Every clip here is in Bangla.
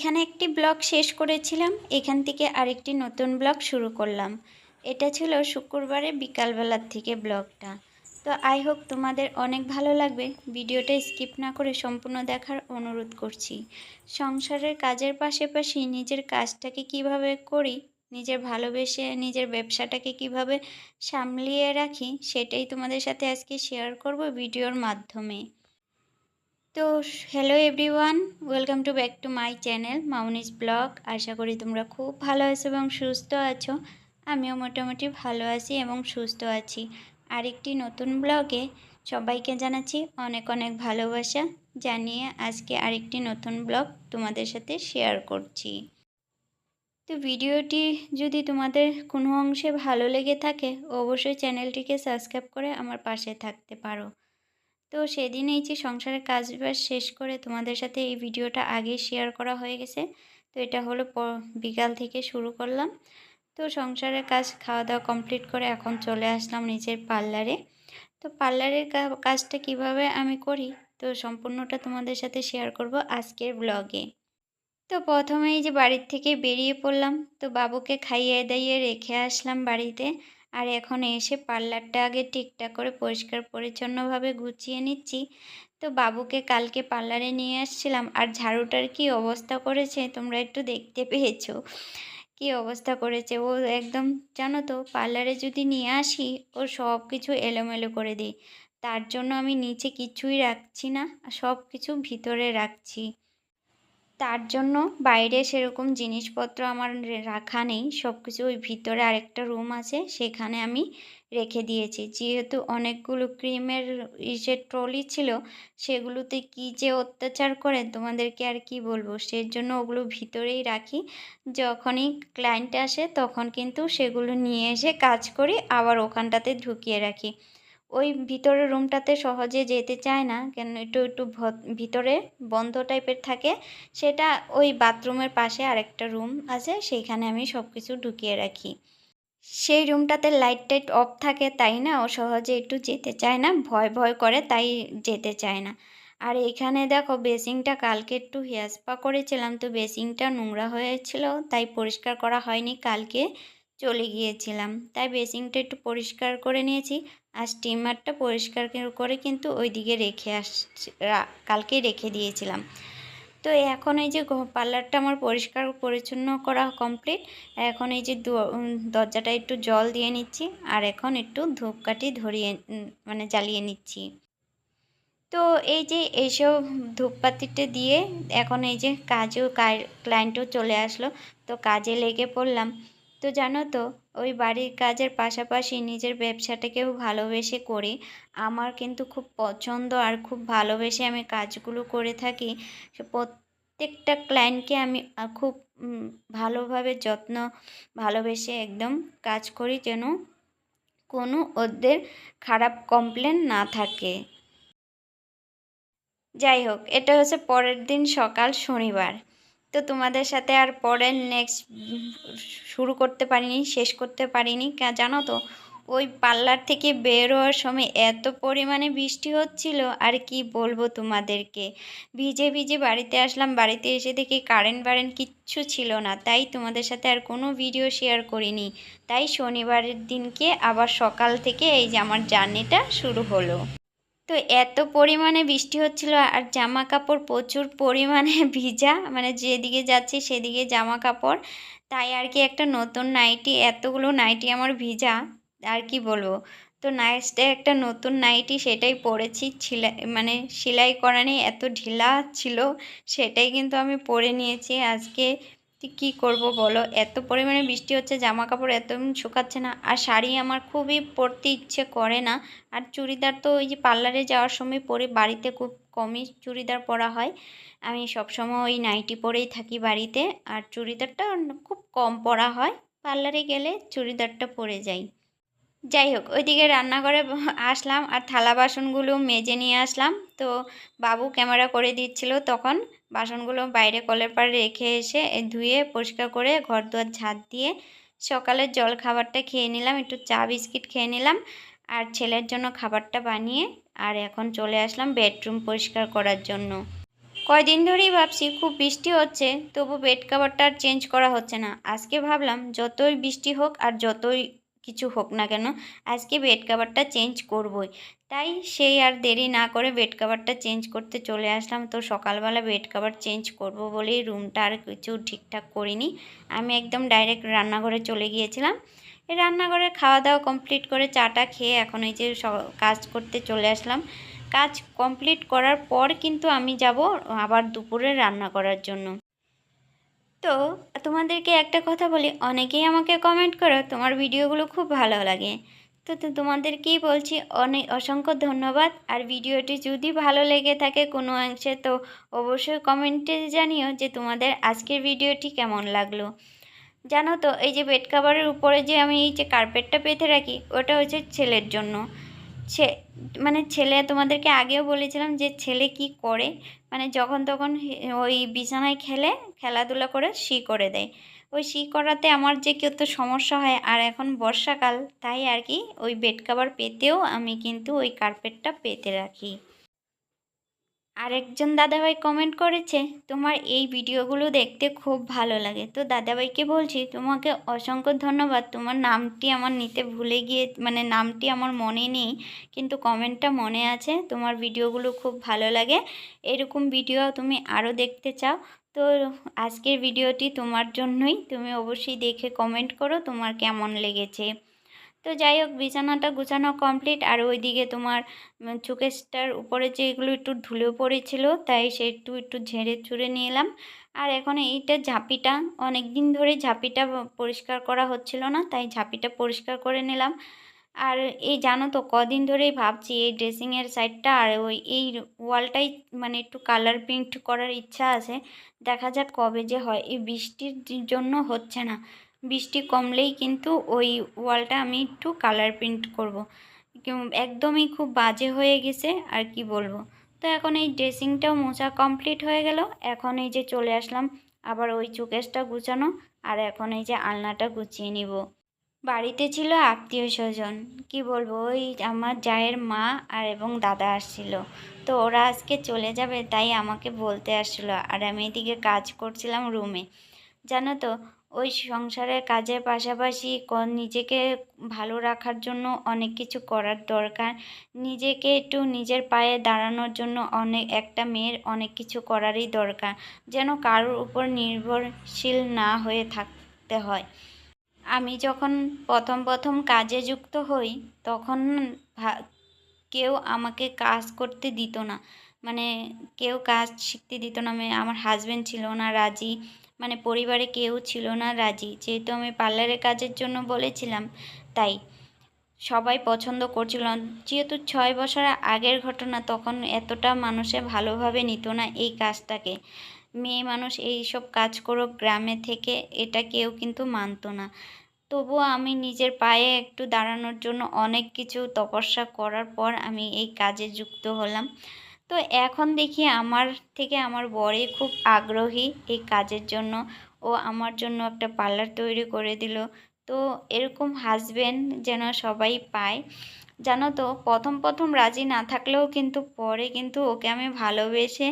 এইখানে একটি ব্লগ শেষ করেছিলাম, এখান থেকে আরেকটি নতুন ব্লগ শুরু করলাম। এটা ছিল শুক্রবারে বিকালবেলার থেকে ব্লগটা। তো আই হোপ তোমাদের অনেক ভালো লাগবে। ভিডিওটা স্কিপ না করে সম্পূর্ণ দেখার অনুরোধ করছি। সংসারের কাজের পাশাপাশি নিজের কাজটাকে কীভাবে করি, নিজের ভালোবেসে নিজের ব্যবসাটাকে কীভাবে সামলিয়ে রাখি, সেটাই তোমাদের সাথে আজকে শেয়ার করব ভিডিওর মাধ্যমে। তো hello everyone welcome to back to my channel Mouni's blog আশা করি তোমরা খুব ভালো আছো এবং সুস্থ আছো। আমিও মোটামুটি ভালো আছি এবং সুস্থ আছি। আরেকটি নতুন ব্লগে সবাইকে জানাচ্ছি অনেক অনেক ভালোবাসা। জানিয়ে আজকে আরেকটি নতুন ব্লগ তোমাদের সাথে শেয়ার করছি। তো ভিডিওটি যদি তোমাদের কোনো অংশে ভালো লেগে থাকে, অবশ্যই চ্যানেলটিকে সাবস্ক্রাইব করে আমার পাশে থাকতে পারো। তো সেদিন এই যে সংসারের কাজ বাজ শেষ করে তোমাদের সাথে এই ভিডিওটা আগে শেয়ার করা হয়ে গেছে, তো এটা হলো বিকাল থেকে শুরু করলাম। তো সংসারের কাজ খাওয়া দাওয়া কমপ্লিট করে এখন চলে আসলাম নিজের পার্লারে। তো পার্লারের কাজটা কীভাবে আমি করি, তো সম্পূর্ণটা তোমাদের সাথে শেয়ার করব আজকের ব্লগে তো প্রথমেই যে বাড়ির থেকে বেরিয়ে পড়লাম, তো বাবুকে খাইয়ে দাইয়ে রেখে আসলাম বাড়িতে। আর এখন এসে পার্লারটা আগে ঠিকঠাক করে, পরিষ্কার, পরিচ্ছন্নভাবে গুছিয়ে নিচ্ছি। তো বাবুকে কালকে পার্লারে নিয়ে আসছিলাম। আর ঝাড়ুটার কি অবস্থা করেছে তোমরা একটু দেখতে পেয়েছ। কি অবস্থা করেছে? ও একদম, জানো তো, পার্লারে যদি নিয়ে আসি ও সব কিছু এলোমেলো করে দিই তার জন্য আমি নিচে কিছুই রাখছি না সব কিছু ভিতরে রাখছি। তার জন্য বাইরে সেরকম জিনিসপত্র আমার রাখা নেই। সব কিছু ওই ভিতরে আরেকটা রুম আছে, সেখানে আমি রেখে দিয়েছি। যেহেতু অনেকগুলো ক্রিমের ইসের ট্রলি ছিল, সেগুলোতে কি যে অত্যাচার করে তোমাদেরকে আর কি বলব? সেই জন্য ওগুলো ভিতরেই রাখি। যখনই ক্লায়েন্ট আসে, তখন কিন্তু সেগুলো নিয়ে এসে কাজ করি, আবার ওখানটাতে ঢুকিয়ে রাখি। ওই ভিতরের রুমটাতে সহজে যেতে চায় না, কেন একটু একটু ভিতরে বন্ধ টাইপের থাকে, সেটা ওই বাথরুমের পাশে আরেকটা রুম আছে, সেইখানে আমি সব কিছু ঢুকিয়ে রাখি। সেই রুমটাতে লাইট টাইট অফ থাকে তাই না, ও সহজে একটু যেতে চায় না, ভয় ভয় করে তাই যেতে চায় না। আর এখানে দেখো বেসিংটা কালকে একটু হেয়ার স্পা করেছিলাম, তো বেসিংটা নোংরা হয়েছিল, তাই পরিষ্কার করা হয়নি, কালকে চলে গিয়েছিলাম। তাই বেসিংটা একটু পরিষ্কার করে নিয়েছি আর স্টিমারটা পরিষ্কার করে কিন্তু ওই দিকে রেখে আস কালকে রেখে দিয়েছিলাম। তো এখন এই যে পার্লারটা আমার পরিষ্কার পরিচ্ছন্ন করা কমপ্লিট এখন এই যে দরজাটা একটু জল দিয়ে নিচ্ছি, আর এখন একটু ধূপকাঠি ধরিয়ে মানে জ্বালিয়ে নিচ্ছি। তো এই যে এইসব ধূপপাতিটা দিয়ে এখন এই যে কাজও ক্লায়েন্টও চলে আসলো, তো কাজে লেগে পড়লাম। তো জানো তো, ওই বাড়ির কাজের পাশাপাশি নিজের ব্যবসাটাকেও ভালোবেসে করি। আমার কিন্তু খুব পছন্দ আর খুব ভালোবেসে আমি কাজগুলো করে থাকি। প্রত্যেকটা ক্লায়েন্টকে আমি খুব ভালোভাবে যত্ন, ভালোবেসে একদম কাজ করি যেন কোনো ওদের খারাপ কমপ্লেন না থাকে। যাই হোক, এটা হচ্ছে পরের দিন সকাল শনিবার। তো তোমাদের সাথে আর পরের নেক্সট শুরু করতে পারিনি, শেষ করতে পারিনি। জানো তো, ওই পার্লার থেকে বের হওয়ার সময় এত পরিমাণে বৃষ্টি হচ্ছিল, আর কি বলব তোমাদেরকে? ভিজে ভিজে বাড়িতে আসলাম, বাড়িতে এসে দেখি কারেন্ট বারেন্ট কিচ্ছু ছিল না, তাই তোমাদের সাথে আর কোনো ভিডিও শেয়ার করিনি। তাই শনিবারের দিনকে আবার সকাল থেকে এই যে আমার জার্নিটা শুরু হলো। তো এত পরিমাণে বৃষ্টি হচ্ছিল আর জামা কাপড় প্রচুর পরিমাণে ভিজা। মানে যেদিকে যাচ্ছি সেদিকে জামা কাপড় তাই আর কি একটা নতুন নাইটি, এতগুলো নাইটি আমার ভিজা। আর কি বলব? তো নাইটসটা একটা নতুন নাইটি সেটাই পরেছি। মানে সেলাই করা নেই এত ঢিলা ছিল, সেটাই কিন্তু আমি পরে নিয়েছি। আজকে কি করব বলো? এত পরিমাণে বৃষ্টি হচ্ছে জামা কাপড় এত শুকাচ্ছে না। আর শাড়ি আমার খুবই পরতে ইচ্ছে করে না। আর চুড়িদার তো ওই যে পার্লারে যাওয়ার সময় পরে বাড়িতে খুব কমই চুড়িদার পরা হয়। আমি সবসময় ওই নাইটি পরেই থাকি বাড়িতে। আর চুড়িদারটা খুব কম পরা হয়। পার্লারে গেলে চুড়িদারটা পরে যাই। যাই হোক, ওইদিকে রান্নাঘরে আসলাম। আর থালা বাসনগুলো মেজে নিয়ে আসলাম। তো বাবু ক্যামেরা করে দিচ্ছিল তখন। বাসনগুলো বাইরে কলের পাড়ে রেখে এসে ধুয়ে পরিষ্কার করে ঘর দুয়ার ঝাঁট দিয়ে সকালের জল খাবারটা খেয়ে নিলাম, একটু চা বিস্কিট খেয়ে নিলাম আর ছেলের জন্য খাবারটা বানিয়ে আর এখন চলে আসলাম বেডরুম পরিষ্কার করার জন্য। কয়দিন ধরেই ভাবছি খুব বৃষ্টি হচ্ছে, তবু বেড কাভারটা আর চেঞ্জ করা হচ্ছে না। আজকে ভাবলাম যতই বৃষ্টি হোক আর যতই কিছু হোক না কেন, আজকে বেড কাভারটা চেঞ্জ করবই। তাই সেই আর দেরি না করে বেড কাভারটা চেঞ্জ করতে চলে আসলাম। তো সকালবেলা বেড কাভার চেঞ্জ করব বলেই রুমটা আর কিছু ঠিকঠাক করিনি। আমি একদম ডাইরেক্ট রান্নাঘরে চলে গিয়েছিলাম। রান্নাঘরে খাওয়া দাওয়া কমপ্লিট করে চাটা খেয়ে এখন এই যে কাজ করতে চলে আসলাম। কাজ কমপ্লিট করার পর কিন্তু আমি যাব আবার দুপুরে রান্না করার জন্য। তো তোমাদেরকে একটা কথা বলি, অনেকেই আমাকে কমেন্ট করো, তোমার ভিডিওগুলো খুব ভালো লাগে। তো তোমাদেরকেই বলছি অনেক অসংখ্য ধন্যবাদ। আর ভিডিওটি যদি ভালো লেগে থাকে কোনো অংশে, তো অবশ্যই কমেন্টে জানিও যে তোমাদের আজকের ভিডিওটি কেমন লাগল। জানো তো, এই যে বেড কাভারের উপরে যে আমি এই যে কার্পেটটা পেতে রাখি, ওটা হচ্ছে ছেলের জন্য। মানে ছেলে তোমাদেরকে আগেও বলেছিলাম যে ছেলে কি করে? মানে যখন তখন ওই বিছানায় খেলে, খেলাধুলা করে শি করে দেয়। ওই শি করাতে আমার যে কেউ তো সমস্যা হয়, আর এখন বর্ষাকাল, তাই আর কি ওই বেড কাভার পেতেও আমি কিন্তু ওই কার্পেটটা পেতে রাখি। আরেকজন দাদাভাই কমেন্ট করেছে, তোমার এই ভিডিওগুলো দেখতে খুব ভালো লাগে। তো দাদাভাইকে বলছি, তোমাকে অসংখ্য ধন্যবাদ। তোমার নামটি আমার নিতে ভুলে গিয়ে মানে নামটি আমার মনে নেই, কিন্তু কমেন্টটা মনে আছে। তোমার ভিডিওগুলো খুব ভালো লাগে। এরকম ভিডিও তুমি আরও দেখতে চাও। তো আজকের ভিডিওটি তোমার জন্যই। তুমি অবশ্যই দেখে কমেন্ট করো তোমার কেমন লেগেছে। তো যাই হোক, বিছানাটা গুছানো কমপ্লিট আর ওইদিকে তোমার চোকেসটার উপরে যে এগুলো একটু ধুলো পড়েছিল, তাই সে একটু একটু ঝেড়ে চুড়ে নিয়ে এলাম আর এখন এইটা ঝাঁপিটা অনেক দিন ধরে ঝাঁপিটা পরিষ্কার করা হচ্ছিল না, তাই ঝাঁপিটা পরিষ্কার করে নিলাম। আর এই জানো তো, কদিন ধরেই ভাবছি এই ড্রেসিংয়ের সাইডটা আর ওই, এই ওয়ালটাই মানে একটু কালার প্রিন্ট করার ইচ্ছা আছে। দেখা যাক কবে যে হয়, এই বৃষ্টির জন্য হচ্ছে না। বৃষ্টি কমলেই কিন্তু ওই ওয়ালটা আমি একটু কালার প্রিন্ট করব। একদমই খুব বাজে হয়ে গেছে, আর কি বলব? তো এখন এই ড্রেসিংটাও মোছা কমপ্লিট হয়ে গেল। এখন এই যে চলে আসলাম, আবার ওই চুকেসটা গুছানো, আর এখন এই যে আলনাটা গুছিয়ে নিব। বাড়িতে ছিল আত্মীয় স্বজন। কি বলব, ওই আমার জায়ের মা আর এবং দাদা আসছিল। তো ওরা আজকে চলে যাবে, তাই আমাকে বলতে আসছিল। আর আমি এদিকে কাজ করছিলাম রুমে জানো তো ওই সংসারের কাজের পাশাপাশি নিজেকে ভালো রাখার জন্য অনেক কিছু করার দরকার। নিজেকে একটু নিজের পায়ে দাঁড়ানোর জন্য অনেক, একটা মেয়ের অনেক কিছু করারই দরকার, যেন কারোর উপর নির্ভরশীল না হয়ে থাকতে হয়। আমি যখন প্রথম প্রথম কাজে যুক্ত হই, তখন কেউ আমাকে কাজ করতে দিত না। মানে কেউ কাজ শিখতে দিত না আমার হাজব্যান্ড ছিল না, রাজি মানে পরিবারে কেউ ছিল না রাজি। যেহেতু আমি পার্লারের কাজের জন্য বলেছিলাম, তাই সবাই পছন্দ করছিল যেহেতু ছয় বছর আগের ঘটনা, তখন এতটা মানুষে ভালোভাবে নিত না এই কাজটাকে। মেয়ে মানুষ এই সব কাজ করো গ্রামে থেকে, এটা কেউ কিন্তু মানতো না। তবুও আমি নিজের পায়ে একটু দাঁড়ানোর জন্য অনেক কিছু তপস্যা করার পর আমি এই কাজে যুক্ত হলাম। তো এখন দেখি আমার থেকে আমার বরে খুব আগ্রহী এই কাজের জন্য। ও আমার জন্য একটা পার্লার তৈরি করে দিল। তো এরকম হাজব্যান্ড যেন সবাই পায়। জানো তো, প্রথম প্রথম রাজি না থাকলেও কিন্তু পরে কিন্তু ওকে আমি ভালোবেসে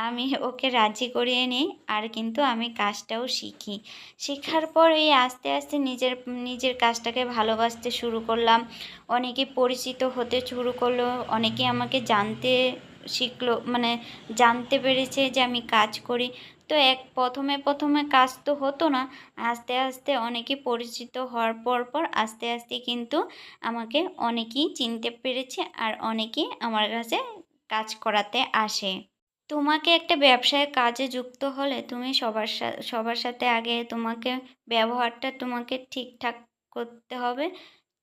আমি ওকে রাজি করিয়ে নিই আর কিন্তু আমি কাজটাও শিখি। শেখার পর এই আস্তে আস্তে নিজের নিজের কাজটাকে ভালোবাসতে শুরু করলাম। অনেকে পরিচিত হতে শুরু করল, অনেকে আমাকে জানতে শিখলো মানে জানতে পেরেছে যে আমি কাজ করি। তো এক, প্রথমে প্রথমে কাজ তো হতো না, আস্তে আস্তে অনেকে পরিচিত হওয়ার পর পর আস্তে আস্তে কিন্তু আমাকে অনেকেই চিনতে পেরেছে আর অনেকেই আমার কাছে কাজ করাতে আসে। তোমাকে একটা ব্যবসায় কাজে যুক্ত হলে তুমি সবার সবার সাথে আগে তোমাকে ব্যবহারটা তোমাকে ঠিকঠাক করতে হবে,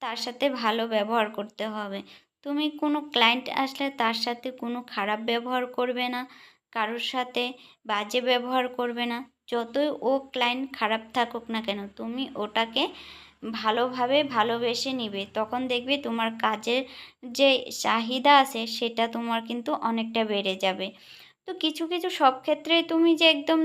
তার সাথে ভালো ব্যবহার করতে হবে। তুমি কোনো ক্লায়েন্ট আসলে তার সাথে কোনো খারাপ ব্যবহার করবে না, কারোর সাথে বাজে ব্যবহার করবে না। যতই ও ক্লায়েন্ট খারাপ থাকুক না কেন, তুমি ওটাকে ভালোভাবে ভালোবেসে নিবে। তখন দেখবে তোমার কাজের যে চাহিদা আছে, সেটা তোমার কিন্তু অনেকটা বেড়ে যাবে। তো কিছু কিছু সব ক্ষেত্রেই তুমি যে একদম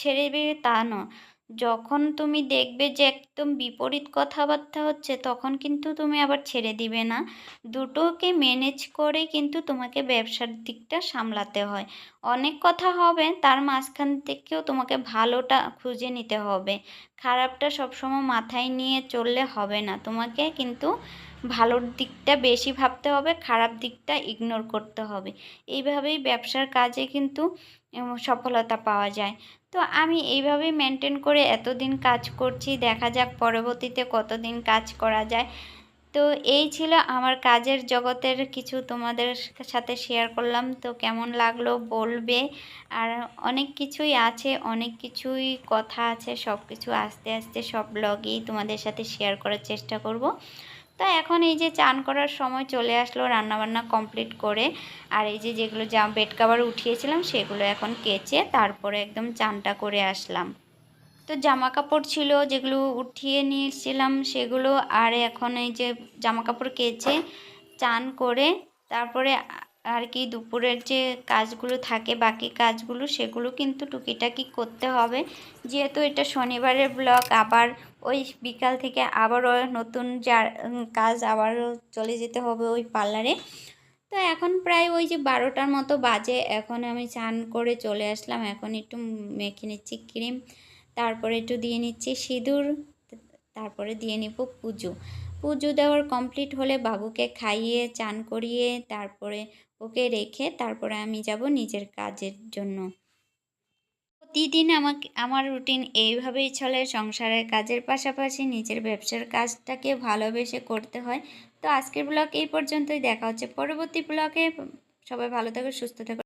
ছেড়ে দেবে তা নয়। যখন তুমি দেখবে যে একদম বিপরীত কথাবার্তা হচ্ছে, তখন কিন্তু তুমি আবার ছেড়ে দিবে না। দুটোকে ম্যানেজ করে কিন্তু তোমাকে ব্যবসার দিকটা সামলাতে হয়। অনেক কথা হবে, তার মাঝখান থেকেও তোমাকে ভালোটা খুঁজে নিতে হবে। খারাপটা সবসময় মাথায় নিয়ে চললে হবে না। তোমাকে কিন্তু ভালোর দিকটা বেশি ভাবতে হবে, খারাপ দিকটা ইগনোর করতে হবে। এইভাবেই ব্যবসার কাজে কিন্তু সফলতা পাওয়া যায়। তো আমি এইভাবেই মেনটেন করে এতদিন কাজ করছি, দেখা যাক পরবর্তীতে কতদিন কাজ করা যায়। তো এই ছিল আমার কাজের জগতের কিছু তোমাদের সাথে শেয়ার করলাম। তো কেমন লাগল বলবে? আর অনেক কিছুই আছে, অনেক কিছুই কথা আছে সব কিছু আস্তে আস্তে সব ব্লগেই তোমাদের সাথে শেয়ার করার চেষ্টা করব। তো এখন এই যে চান করার সময় চলে আসলো রান্নাবান্না কমপ্লিট করে। আর এই যে যেগুলো যা বেড কাভার উঠিয়েছিলাম, সেগুলো এখন কেচে তারপরে একদম চানটা করে আসলাম। তো জামা কাপড় ছিল, যেগুলো উঠিয়ে নিয়েছিলাম সেগুলো, আর এখন এই যে জামা কাপড় কেচে চান করে তারপরে আর কি দুপুরের যে কাজগুলো থাকে, বাকি কাজগুলো, সেগুলো কিন্তু টুকিটাকি করতে হবে। যেহেতু এটা শনিবারের ব্লগ আবার ওই বিকাল থেকে আবারও নতুন যা কাজ আবারও চলে যেতে হবে ওই পার্লারে। তো এখন প্রায় ওই যে বারোটার মতো বাজে, এখন আমি চান করে চলে আসলাম। এখন একটু মেখে নিচ্ছি ক্রিম, তারপরে একটু দিয়ে নিচ্ছি সিঁদুর, তারপরে দিয়ে নিব পুজো। পুজো দেওয়ার কমপ্লিট হলে বাবুকে খাইয়ে, চান করিয়ে, তারপরে ওকে রেখে তারপরে আমি যাব নিজের কাজের জন্য। প্রতিদিন আমাকে, আমার রুটিন এইভাবেই চলে। সংসারের কাজের পাশাপাশি নিজের ব্যবসার কাজটাকে ভালোবেসে করতে হয়। তো আজকের ব্লগ এই পর্যন্তই। দেখা হচ্ছে পরবর্তী ব্লগে। সবাই ভালো থাকো, সুস্থ থাকো।